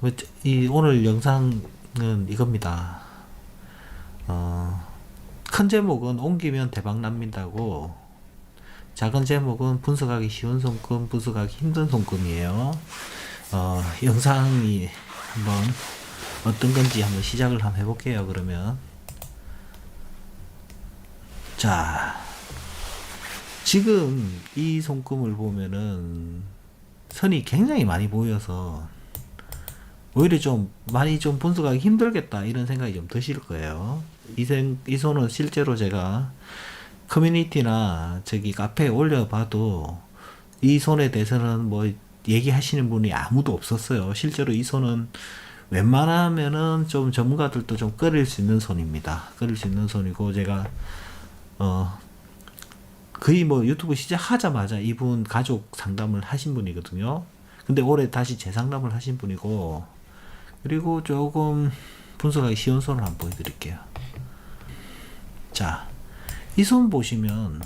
뭐, 이 오늘 영상은 이겁니다. 어, 큰 제목은 옮기면 대박 납니다고 작은 제목은 분석하기 쉬운 손금, 분석하기 힘든 손금이에요. 어, 영상이 한번 어떤 건지 한번 시작을 한번 해볼게요. 그러면 자 지금 이 손금을 보면은 선이 굉장히 많이 보여서 오히려 좀 많이 좀 분석하기 힘들겠다 이런 생각이 좀 드실 거예요. 이, 생, 이 손은 실제로 제가 커뮤니티나 저기 카페에 올려봐도 이 손에 대해서는 뭐 얘기하시는 분이 아무도 없었어요. 실제로 이 손은 웬만하면은 좀 전문가들도 좀 끓일 수 있는 손입니다. 끓일 수 있는 손이고 제가 어 거의 뭐 유튜브 시작하자마자 이분 가족 상담을 하신 분이거든요. 근데 올해 다시 재상담을 하신 분이고 그리고 조금 분석하기 쉬운 손을 한번 보여드릴게요. 자, 이 손 보시면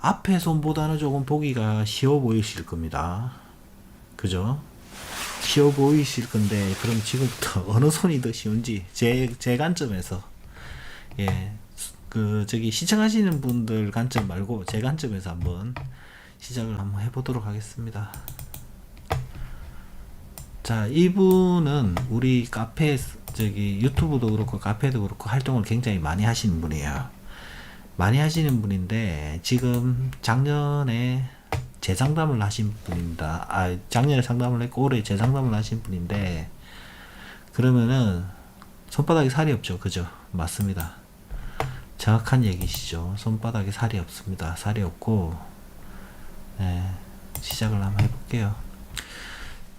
앞에 손보다는 조금 보기가 쉬워 보이실 겁니다. 그죠? 쉬워 보이실 건데 그럼 지금부터 어느 손이 더 쉬운지 제, 제 관점에서 예, 그 저기 시청하시는 분들 관점 말고 제 관점에서 한번 시작을 한번 해보도록 하겠습니다. 자, 이분은 우리 카페, 저기 유튜브도 그렇고 카페도 그렇고 활동을 굉장히 많이 하시는 분이에요. 많이 하시는 분인데, 지금 작년에 재상담을 하신 분입니다. 아, 작년에 상담을 했고, 올해 재상담을 하신 분인데, 그러면은, 손바닥에 살이 없죠. 그죠? 맞습니다. 정확한 얘기시죠. 손바닥에 살이 없습니다. 살이 없고, 네, 시작을 한번 해볼게요.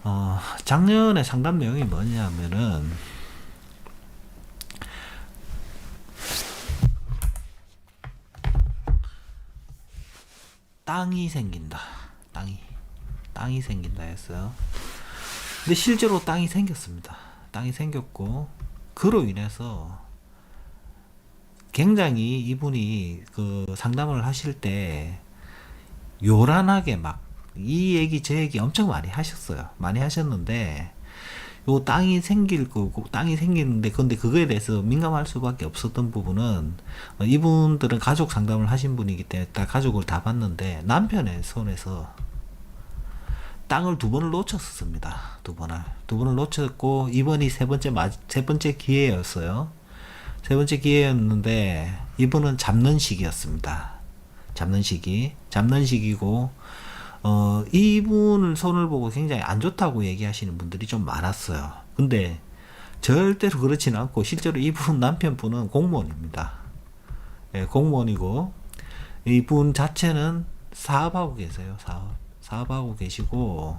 어, 작년에 상담 내용이 뭐냐면은, 땅이 생긴다. 땅이. 땅이 생긴다 했어요. 근데 실제로 땅이 생겼습니다. 땅이 생겼고, 그로 인해서 굉장히 이분이 그 상담을 하실 때 요란하게 막 이 얘기 저 얘기 엄청 많이 하셨어요. 많이 하셨는데 요 땅이 생길 거고 땅이 생기는데 근데 그거에 대해서 민감할 수밖에 없었던 부분은 어, 이분들은 가족 상담을 하신 분이기 때문에 다 가족을 다 봤는데 남편의 손에서 땅을 두 번을 놓쳤습니다. 두 번을 두 번을 놓쳤고 이번이 세 번째 마, 세 번째 기회였어요. 세 번째 기회였는데 이분은 잡는 시기였습니다. 잡는 시기, 잡는 시기고 어, 이분을 손을 보고 굉장히 안 좋다고 얘기하시는 분들이 좀 많았어요. 근데 절대로 그렇지는 않고 실제로 이분 남편분은 공무원입니다. 예, 공무원이고 이분 자체는 사업하고 계세요. 사업. 사업하고 계시고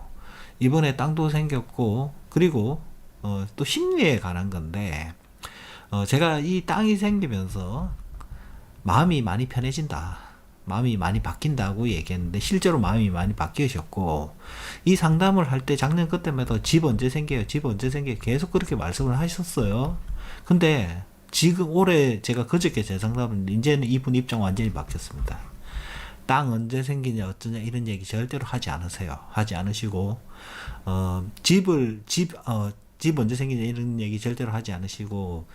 이번에 땅도 생겼고 그리고 어, 또 심리에 관한 건데 어, 제가 이 땅이 생기면서 마음이 많이 편해진다. 마음이 많이 바뀐다고 얘기했는데 실제로 마음이 많이 바뀌셨고 이 상담을 할 때 작년 그때마다 집 언제 생겨요? 집 언제 생겨요? 계속 그렇게 말씀을 하셨어요. 근데 지금 올해 제가 그저께 제 상담을 이제는 이분 입장 완전히 바뀌었습니다. 땅 언제 생기냐 어쩌냐 이런 얘기 절대로 하지 않으세요. 하지 않으시고 어 집을 집어집 어, 집 언제 생기냐 이런 얘기 절대로 하지 않으시고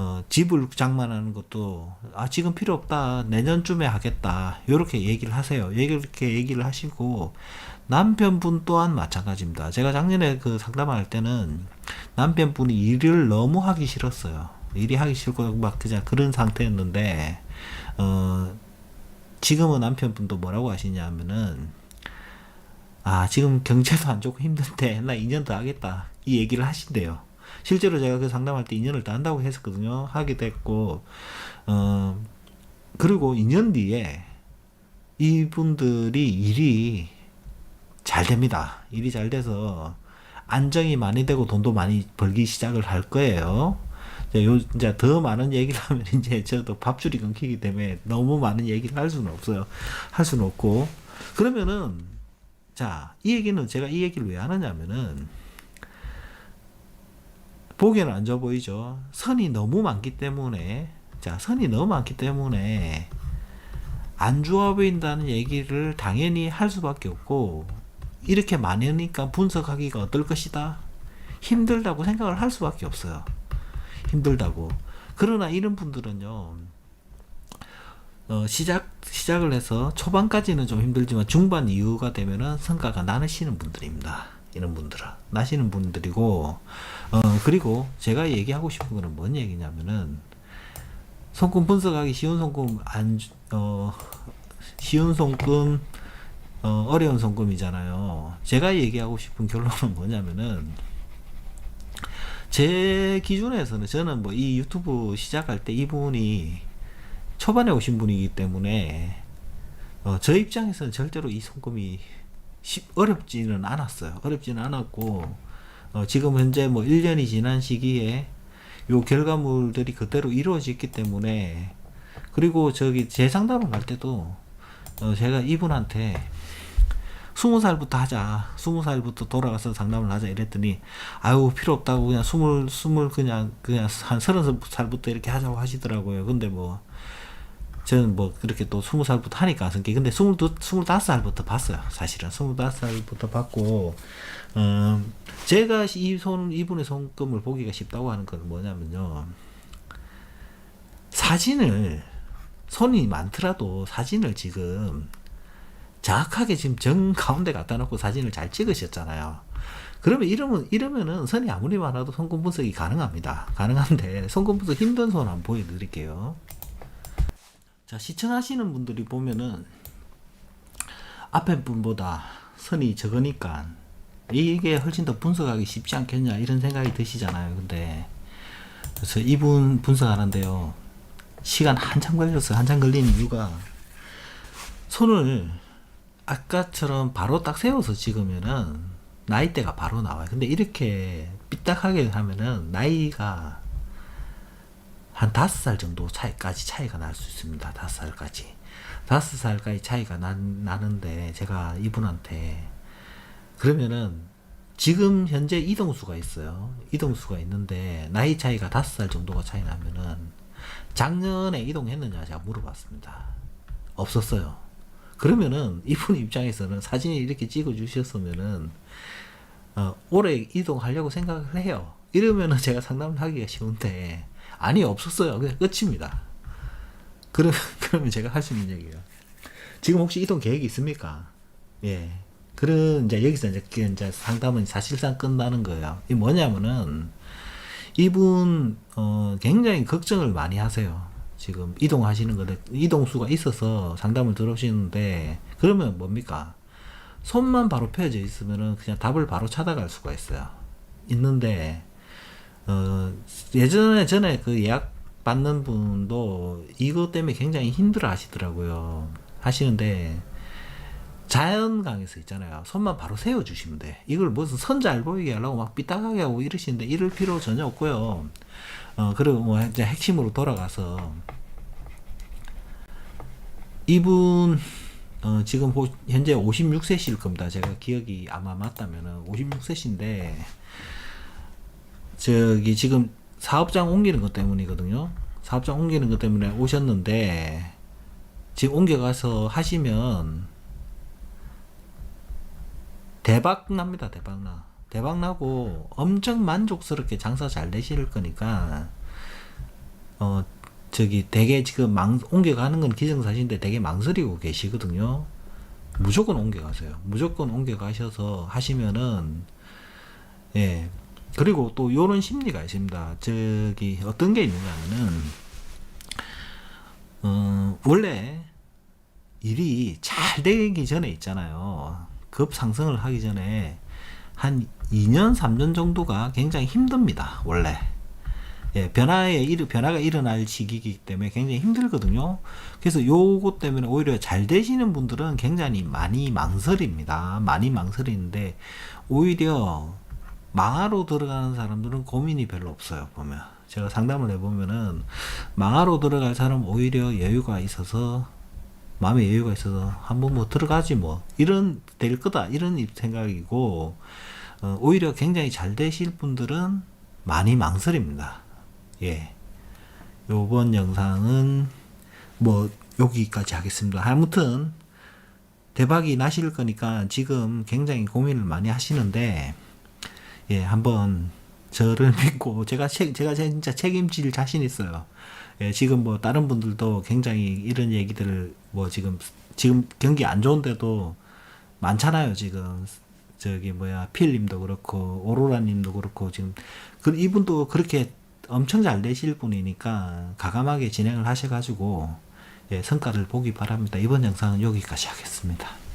어, 집을 장만하는 것도 아 지금 필요 없다. 내년쯤에 하겠다. 이렇게 얘기를 하세요. 이렇게 얘기를 하시고 남편분 또한 마찬가지입니다. 제가 작년에 그 상담할 때는 남편분이 일을 너무 하기 싫었어요. 일이 하기 싫고 막 그냥 그런 상태였는데 어 지금은 남편분도 뭐라고 하시냐면은 아 지금 경제도 안 좋고 힘든데 나 2년 더 하겠다. 이 얘기를 하신대요 실제로 제가 그 상담할 때 2년을 더 한다고 했었거든요. 하게 됐고, 어, 그리고 2년 뒤에 이분들이 일이 잘 됩니다. 일이 잘 돼서 안정이 많이 되고 돈도 많이 벌기 시작을 할 거예요. 이제 요, 이제 더 많은 얘기를 하면 이제 저도 밥줄이 끊기기 때문에 너무 많은 얘기를 할 수는 없어요. 할 수는 없고. 그러면은, 자, 이 얘기는 제가 이 얘기를 왜 하느냐면은, 보기에는 안 좋아 보이죠. 선이 너무 많기 때문에 자 선이 너무 많기 때문에 안 좋아 보인다는 얘기를 당연히 할 수밖에 없고 이렇게 많으니까 분석하기가 어떨 것이다. 힘들다고 생각을 할 수밖에 없어요. 힘들다고. 그러나 이런 분들은요. 어, 시작 시작을 해서 초반까지는 좀 힘들지만 중반 이후가 되면은 성과가 나시는 분들입니다. 이런 분들은 나시는 분들이고 어 그리고 제가 얘기하고 싶은 거는 뭔 얘기냐면은 손금 분석하기 쉬운 손금 안어 쉬운 손금 어 어려운 손금이잖아요. 제가 얘기하고 싶은 결론은 뭐냐면은 제 기준에서는 저는 뭐 이 유튜브 시작할 때 이분이 초반에 오신 분이기 때문에 어, 저 입장에서는 절대로 이 손금이 쉽- 어렵지는 않았어요. 어렵지는 않았고 어, 지금 현재 뭐 1년이 지난 시기에 요 결과물들이 그대로 이루어졌기 때문에 그리고 저기 제 상담을 갈 때도 어, 제가 이분한테 스무 살부터 하자. 스무 살부터 돌아가서 상담을 하자 이랬더니 아유 필요 없다고 그냥 스물 스물 그냥 그냥 한 서른 살부터 이렇게 하자고 하시더라고요. 근데 뭐 저는 뭐 그렇게 또 스무 살부터 하니까 성격 근데 스물두 스물다섯 살부터 봤어요. 사실은 스물다섯 살부터 봤고 어 제가 이 손 이분의 손금을 보기가 쉽다고 하는 건 뭐냐면요. 사진을 손이 많더라도 사진을 지금 정확하게 지금 정 가운데 갖다 놓고 사진을 잘 찍으셨잖아요. 그러면 이러면 이러면은 선이 아무리 많아도 손금 분석이 가능합니다. 가능한데 손금 분석 힘든 손 한번 보여드릴게요. 자 시청하시는 분들이 보면은 앞에 분보다 선이 적으니까 이게 훨씬 더 분석하기 쉽지 않겠냐 이런 생각이 드시잖아요. 근데 그래서 이분 분석하는데요. 시간 한참 걸렸어요. 한참 걸리는 이유가 손을 아까처럼 바로 딱 세워서 찍으면은 나이대가 바로 나와요. 근데 이렇게 삐딱하게 하면은 나이가 한 다섯 살 정도 차이까지 차이가 날 수 있습니다. 다섯 살까지. 다섯 살까지 차이가 나, 나는데 제가 이분한테 그러면은 지금 현재 이동수가 있어요. 이동수가 있는데 나이 차이가 다섯 살 정도가 차이 나면은 작년에 이동했느냐 제가 물어봤습니다. 없었어요. 그러면은 이분 입장에서는 사진을 이렇게 찍어 주셨으면은 어, 올해 이동하려고 생각을 해요. 이러면은 제가 상담을 하기가 쉬운데 아니 없었어요. 그냥 끝입니다. 그러, 그러면 제가 할 수 있는 얘기예요. 지금 혹시 이동 계획이 있습니까? 예. 그런 이제 여기서 이제, 그 이제 상담은 사실상 끝나는 거예요. 이 뭐냐면은 이분 어 굉장히 걱정을 많이 하세요. 지금 이동하시는 거데 이동수가 있어서 상담을 들어오시는데 그러면 뭡니까? 손만 바로 펴져 있으면은 그냥 답을 바로 찾아갈 수가 있어요. 있는데 어 예전에 전에 그 예약 받는 분도 이것 때문에 굉장히 힘들어 하시더라고요. 하시는데 자연 강에서 있잖아요. 손만 바로 세워 주시면 돼. 이걸 무슨 선 잘 보이게 하려고 막 삐딱하게 하고 이러시는데 이럴 필요 전혀 없고요. 어 그리고 뭐 이제 핵심으로 돌아가서 이분 어 지금 호- 현재 56세실 겁니다. 제가 기억이 아마 맞다면은 56세신데 저기 지금 사업장 옮기는 것 때문이거든요. 사업장 옮기는 것 때문에 오셨는데 지금 옮겨가서 하시면 대박 납니다. 대박 나. 대박 나고 엄청 만족스럽게 장사 잘 되실 거니까 어 저기 되게 지금 망 옮겨가는 건 기정사실인데 되게 망설이고 계시거든요. 무조건 옮겨가세요. 무조건 옮겨가셔서 하시면은 예 그리고 또 요런 심리가 있습니다. 저기 어떤 게 있느냐면은 어 원래 일이 잘 되기 전에 있잖아요. 급 상승을 하기 전에 한 2년, 3년 정도가 굉장히 힘듭니다. 원래. 예, 변화에 일, 변화가 일어날 시기이기 때문에 굉장히 힘들거든요. 그래서 요것 때문에 오히려 잘 되시는 분들은 굉장히 많이 망설입니다. 많이 망설이는데 오히려 망하로 들어가는 사람들은 고민이 별로 없어요. 보면 제가 상담을 해보면은 망하로 들어갈 사람 은 오히려 여유가 있어서 마음에 여유가 있어서 한번 뭐 들어가지 뭐 이런 될 거다 이런 생각이고 어, 오히려 굉장히 잘 되실 분들은 많이 망설입니다. 예. 요번 영상은 뭐 여기까지 하겠습니다. 아무튼 대박이 나실 거니까 지금 굉장히 고민을 많이 하시는데 예, 한번 저를 믿고 제가 책 제가 진짜 책임질 자신 있어요. 예, 지금 뭐 다른 분들도 굉장히 이런 얘기들을 뭐 지금 지금 경기 안 좋은데도 많잖아요, 지금. 저기 뭐야 필님도 그렇고 오로라님도 그렇고 지금 그 이분도 그렇게 엄청 잘 되실 분이니까 가감하게 진행을 하셔가지고 예, 성과를 보기 바랍니다. 이번 영상은 여기까지 하겠습니다.